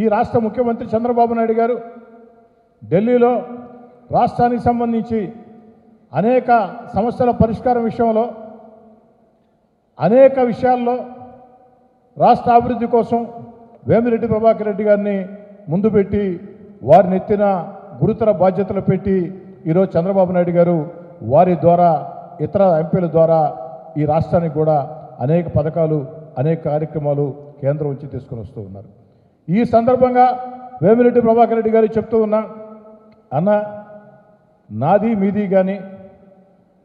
ఈ రాష్ట్ర ముఖ్యమంత్రి చంద్రబాబు నాయుడు గారు ఢిల్లీలో రాష్ట్రానికి సంబంధించి అనేక సమస్యల పరిష్కారం విషయంలో అనేక విషయాల్లో రాష్ట్ర అభివృద్ధి కోసం వేమిరెడ్డి ప్రభాకర్ రెడ్డి గారిని ముందు పెట్టి వారిని ఎత్తిన గురుతర బాధ్యతలు పెట్టి ఈరోజు చంద్రబాబు నాయుడు గారు వారి ద్వారా ఇతర ఎంపీల ద్వారా ఈ రాష్ట్రానికి కూడా అనేక పథకాలు అనేక కార్యక్రమాలు కేంద్రం నుంచి తీసుకొని వస్తూ ఉన్నారు. ఈ సందర్భంగా వేమిరెడ్డి ప్రభాకర్ రెడ్డి గారు చెప్తూ ఉన్నా అన్న నాది మీది కానీ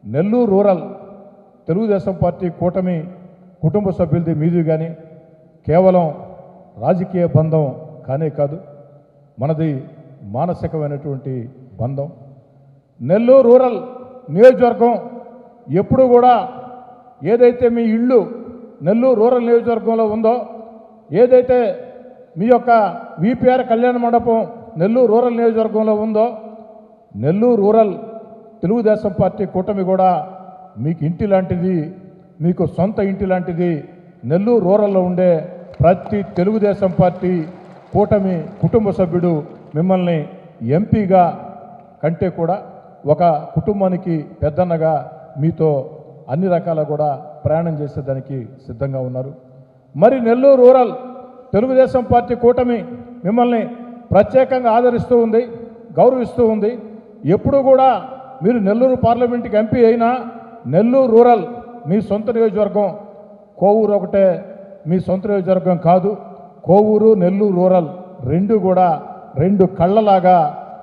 నెల్లూరు రూరల్ తెలుగుదేశం పార్టీ కూటమి కుటుంబ సభ్యులది మీది కానీ కేవలం రాజకీయ బంధం కానే కాదు మనది మానసికమైనటువంటి బంధం. నెల్లూరు రూరల్ నియోజకవర్గం ఎప్పుడు కూడా ఏదైతే మీ ఇళ్ళు నెల్లూరు రూరల్ నియోజకవర్గంలో ఉందో ఏదైతే మీ యొక్క విపిఆర్ కళ్యాణ మండపం నెల్లూరు రూరల్ నియోజకవర్గంలో ఉందో నెల్లూరు రూరల్ తెలుగుదేశం పార్టీ కూటమి కూడా మీకు ఇంటి లాంటిది మీకు సొంత ఇంటి లాంటిది నెల్లూరు రూరల్లో ఉండే ప్రతి తెలుగుదేశం పార్టీ కూటమి కుటుంబ సభ్యుడు మిమ్మల్ని ఎంపీగా కంటే కూడా ఒక కుటుంబానికి పెద్దన్నగా మీతో అన్ని రకాల కూడా ప్రయాణం చేసేదానికి సిద్ధంగా ఉన్నారు. మరి నెల్లూరు రూరల్ తెలుగుదేశం పార్టీ కూటమి మిమ్మల్ని ప్రత్యేకంగా ఆదరిస్తూ ఉంది గౌరవిస్తూ ఉంది. ఎప్పుడు కూడా మీరు నెల్లూరు పార్లమెంట్కి ఎంపీ అయినా నెల్లూరు రూరల్ మీ సొంత నియోజకవర్గం కోవూరు ఒకటే మీ సొంత నియోజకవర్గం కాదు కోవూరు నెల్లూరు రూరల్ రెండు కూడా రెండు కళ్ళలాగా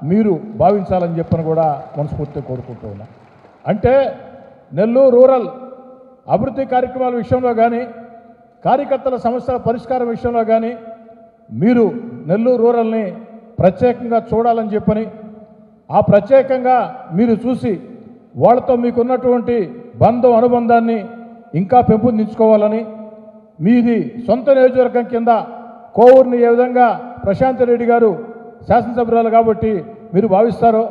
మీరు భావించాలని చెప్పని కూడా మనస్ఫూర్తిగా కోరుకుంటూ ఉన్నా. అంటే నెల్లూరు రూరల్ అభివృద్ధి కార్యక్రమాల విషయంలో కానీ కార్యకర్తల సమస్యల పరిష్కారం విషయంలో కానీ మీరు నెల్లూరు రూరల్ని ప్రత్యేకంగా చూడాలని చెప్పని ఆ ప్రత్యేకంగా మీరు చూసి వాళ్ళతో మీకున్నటువంటి బంధం అనుబంధాన్ని ఇంకా పెంపొందించుకోవాలని మీది సొంత నియోజకవర్గం కింద కోవూరుని ఏ విధంగా ప్రశాంత్ రెడ్డి గారు శాసనసభ్యురాలు కాబట్టి మీరు భావిస్తారో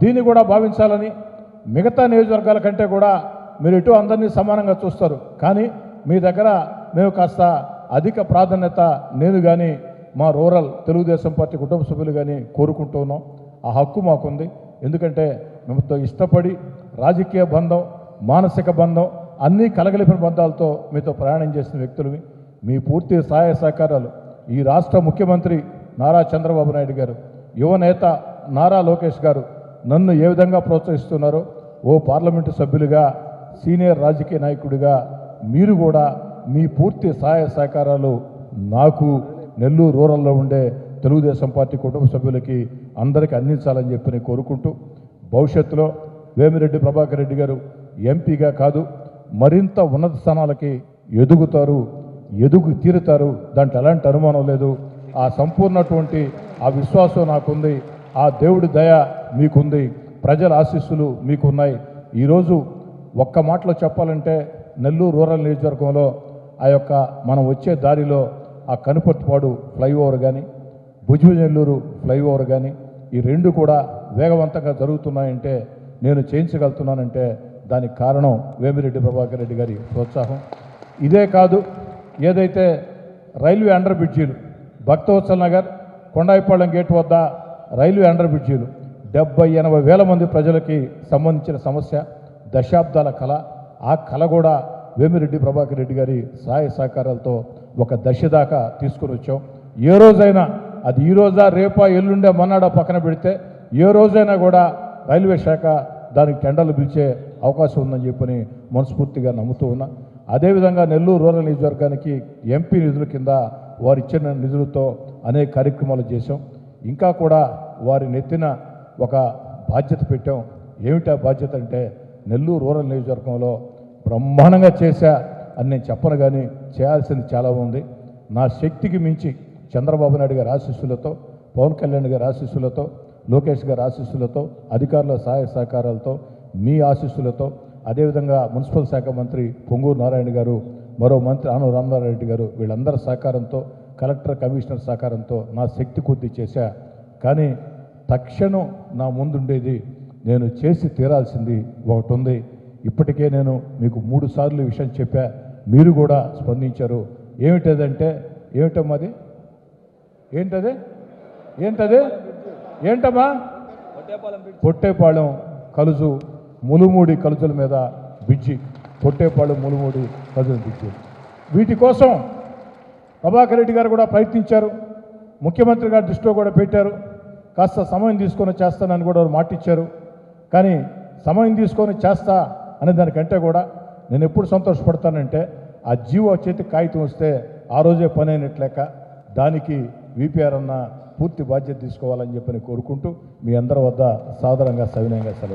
దీన్ని కూడా భావించాలని మిగతా నియోజకవర్గాల కంటే కూడా మీరు ఇటు అందరినీ సమానంగా చూస్తారు. కానీ మీ దగ్గర మేము కాస్త అధిక ప్రాధాన్యత నేను కానీ మా రూరల్ తెలుగుదేశం పార్టీ కుటుంబ సభ్యులు కానీ కోరుకుంటూ ఉన్నాం. ఆ హక్కు మాకుంది. ఎందుకంటే మేముతో ఇష్టపడి రాజకీయ బంధం మానసిక బంధం అన్నీ కలగలిపిన బంధాలతో మీతో ప్రయాణం చేసిన వ్యక్తులవి. మీ పూర్తి సహాయ సహకారాలు. ఈ రాష్ట్ర ముఖ్యమంత్రి నారా చంద్రబాబు నాయుడు గారు యువ నేత నారా లోకేష్ గారు నన్ను ఏ విధంగా ప్రోత్సహిస్తున్నారో ఓ పార్లమెంటు సభ్యులుగా సీనియర్ రాజకీయ నాయకుడిగా మీరు కూడా మీ పూర్తి సహాయ సహకారాలు నాకు నెల్లూరు రూరల్లో ఉండే తెలుగుదేశం పార్టీ కుటుంబ సభ్యులకి అందరికీ అందించాలని చెప్పి నేను కోరుకుంటూ భవిష్యత్తులో వేమిరెడ్డి ప్రభాకర్ రెడ్డి గారు ఎంపీగా కాదు మరింత ఉన్నత స్థానాలకి ఎదుగుతారు ఎదుగు తీరుతారు. దాంట్లో ఎలాంటి అనుమానం లేదు. ఆ సంపూర్ణటువంటి ఆ విశ్వాసం నాకుంది ఆ దేవుడి దయ మీకుంది ప్రజల ఆశీస్సులు మీకున్నాయి. ఈరోజు ఒక్క మాటలో చెప్పాలంటే నెల్లూరు రూరల్ నియోజకవర్గంలో ఆ యొక్క మనం వచ్చే దారిలో ఆ కనుపర్తిపాడు ఫ్లైఓవర్ కానీ భుజ ఫ్లైఓవర్ కానీ ఈ రెండు కూడా వేగవంతంగా జరుగుతున్నాయంటే నేను చేయించగలుగుతున్నానంటే దానికి కారణం వేమిరెడ్డి ప్రభాకర్ రెడ్డి గారి ప్రోత్సాహం. ఇదే కాదు ఏదైతే రైల్వే అండర్ బ్రిడ్జీలు భక్తవత్సల్ నగర్ కొండాయిపాళెం గేట్ వద్ద రైల్వే అండర్ బ్రిడ్జీలు డెబ్బై ఎనభై వేల మంది ప్రజలకి సంబంధించిన సమస్య దశాబ్దాల కళ ఆ కళ కూడా వేమిరెడ్డి ప్రభాకర్ రెడ్డి గారి సహాయ సహకారాలతో ఒక దశ దాకా తీసుకుని వచ్చాం. ఏ రోజైనా అది ఈ రోజా రేపా ఎల్లుండే మన్నాడా పక్కన పెడితే ఏ రోజైనా కూడా రైల్వే శాఖ దానికి టెండర్లు పిలిచే అవకాశం ఉందని చెప్పని మనస్ఫూర్తిగా నమ్ముతూ ఉన్నా. అదేవిధంగా నెల్లూరు రూరల్ నియోజకవర్గానికి ఎంపీ నిధుల కింద వారు ఇచ్చిన నిధులతో అనేక కార్యక్రమాలు చేశాం. ఇంకా కూడా వారి నెత్తిన ఒక బాధ్యత పెట్టాం. ఏమిటా బాధ్యత అంటే నెల్లూరు రూరల్ నియోజకవర్గంలో బ్రహ్మాండంగా చేశా అని నేను చెప్పను కానీ చేయాల్సింది చాలా ఉంది. నా శక్తికి మించి చంద్రబాబు నాయుడు గారి ఆశీస్సులతో పవన్ కళ్యాణ్ గారి ఆశీస్సులతో లోకేష్ గారి ఆశీస్సులతో అధికారుల సహాయ సహకారాలతో మీ ఆశీస్సులతో అదేవిధంగా మున్సిపల్ శాఖ మంత్రి పొంగూరు నారాయణ గారు మరో మంత్రి ఆనవ రామనారాయణ గారు వీళ్ళందరి సహకారంతో కలెక్టర్ కమిషనర్ సహకారంతో నా శక్తి కొద్ది చేశా. కానీ తక్షణం నా ముందుండేది నేను చేసి తీరాల్సింది ఒకటి ఉంది. ఇప్పటికే నేను మీకు మూడు సార్లు ఈ విషయం చెప్పా. మీరు కూడా స్పందించారు. ఏమిటదంటే ఏమిటమ్మది ఏంటది? ఏంటది? ఏంటమ్మా? పొట్టేపాళెం కలుజు ములుమూడి కలుజుల మీద బిజ్జి పొట్టేపాళెం ములుమూడి కలుజుల బిజ్జి వీటి కోసం ప్రభాకర్ రెడ్డి గారు కూడా ప్రయత్నించారు. ముఖ్యమంత్రి గారి దృష్టిలో కూడా పెట్టారు. కాస్త సమయం తీసుకొని చేస్తానని కూడా వారు మాటిచ్చారు. కానీ సమయం తీసుకొని చేస్తా అనే దానికంటే కూడా నేను ఎప్పుడు సంతోషపడతానంటే ఆ జీవో చేతికి కాగితం వస్తే ఆ రోజే పని అయినట్లేక దానికి విపిఆర్ అన్న పూర్తి బాధ్యత తీసుకోవాలని చెప్పని కోరుకుంటూ మీ అందరి వద్ద సాధారణంగా సవినయంగా సెలవు